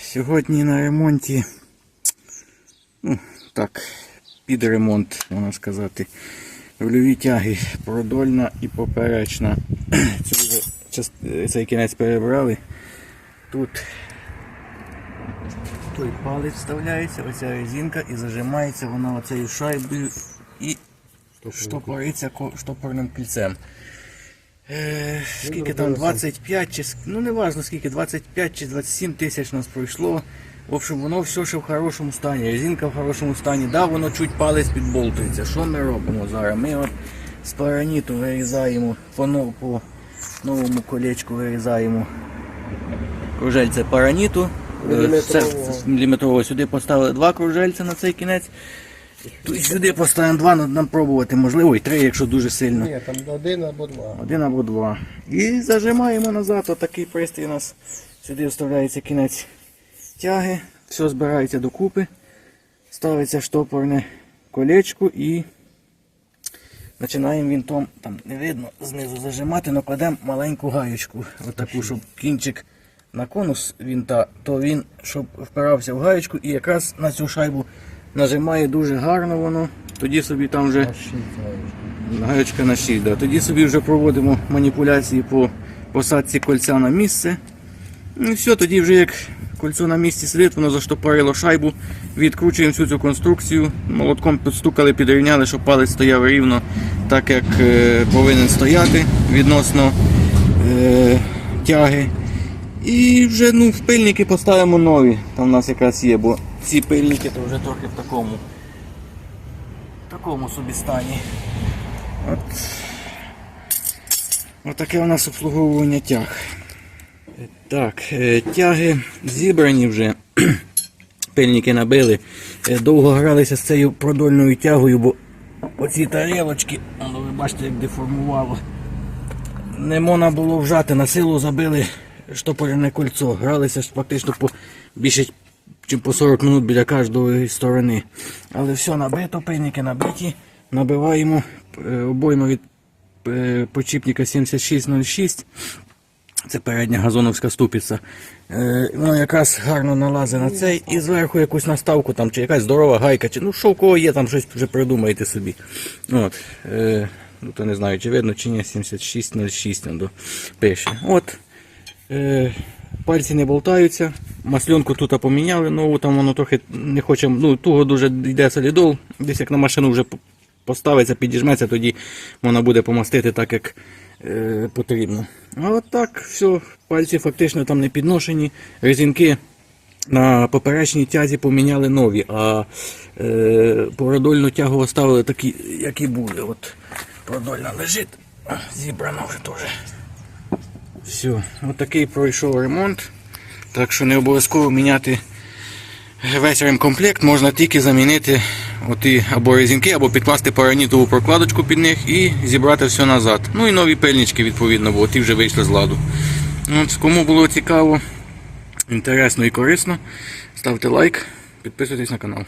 Сьогодні на ремонті, ну так, під ремонт, можна сказати, рульові тяги продольна і поперечна. Вже цей кінець перебрали. Тут той палець вставляється, оця резинка і зажимається вона оцею шайбою і штопориться штопорним кільцем. Е, скільки там 25 чи ну не важно скільки, 25 чи 27 тисяч нас пройшло. В общем, воно все ще в хорошому стані, резинка в хорошому стані. Да, воно чуть палець підболтується. Що ми робимо зараз? Ми от з параніту вирізаємо по, по новому колечку вирізаємо кружельце параніту. Е, Міліметрового. це- міліметрового. Сюди поставили два кружельця на цей кінець. Тут сюди поставимо два, нам пробувати, можливо, і три, якщо дуже сильно. Ні, там один або два. Один або два. І зажимаємо назад. Отакий пристрій у нас сюди вставляється кінець тяги. Все збирається докупи. Ставиться штопорне колечко і починаємо вінтом, там не видно, знизу зажимати, але кладемо маленьку гаєчку. Отаку, щоб кінчик на конус вінта, то він, щоб впирався в гаєчку і якраз на цю шайбу нажимає дуже гарно воно. Тоді собі там вже. Гаючка на 6, да. Тоді собі вже проводимо маніпуляції по посадці кольця на місце. Ну і все, тоді вже як кольцо на місці сидить, воно заштопорило шайбу, відкручуємо всю цю конструкцію, молотком підстукали, підрівняли, щоб палець стояв рівно, так як е, повинен стояти відносно е, тяги. І вже ну, в пильники поставимо нові. Там у нас якраз є, бо ці пильники то вже трохи в такому, в такому собі стані. От. Отаке у нас обслуговування тяг. Так, е, тяги зібрані вже. Пильники набили. Е, Довго гралися з цією продольною тягою, бо оці тарілочки, воно ви бачите, як деформувало. Не можна було вжати, на силу забили штопорне кольцо. Гралися ж фактично по більше ніж по 40 минут біля кожної сторони. Але все набито, пильники набиті. Набиваємо е, обойму від е, почіпника 7606. Це передня газоновська ступиця. Е, воно якраз гарно налазить на цей і зверху якусь наставку там, чи якась здорова гайка, чи ну що в кого є, там щось вже придумаєте собі. От, е, ну, то не знаю, чи видно, чи ні, 7606 пише. От, пальці не болтаються. Масленку тут поміняли, нову там воно трохи не хоче, ну туго дуже йде солідол, десь як на машину вже поставиться, підіжметься, тоді можна буде помастити так, як е, потрібно. А от так, все, пальці фактично там не підношені, резинки на поперечній тязі поміняли нові, а е, породольну тягу оставили такі, які були. От продольна лежить, зібрана вже теж. Все, от такий пройшов ремонт. Так що не обов'язково міняти весь ремкомплект, можна тільки замінити оті або резинки, або підкласти паранітову прокладочку під них і зібрати все назад. Ну і нові пильнички, відповідно, бо ті вже вийшли з ладу. От, кому було цікаво, інтересно і корисно, ставте лайк, підписуйтесь на канал.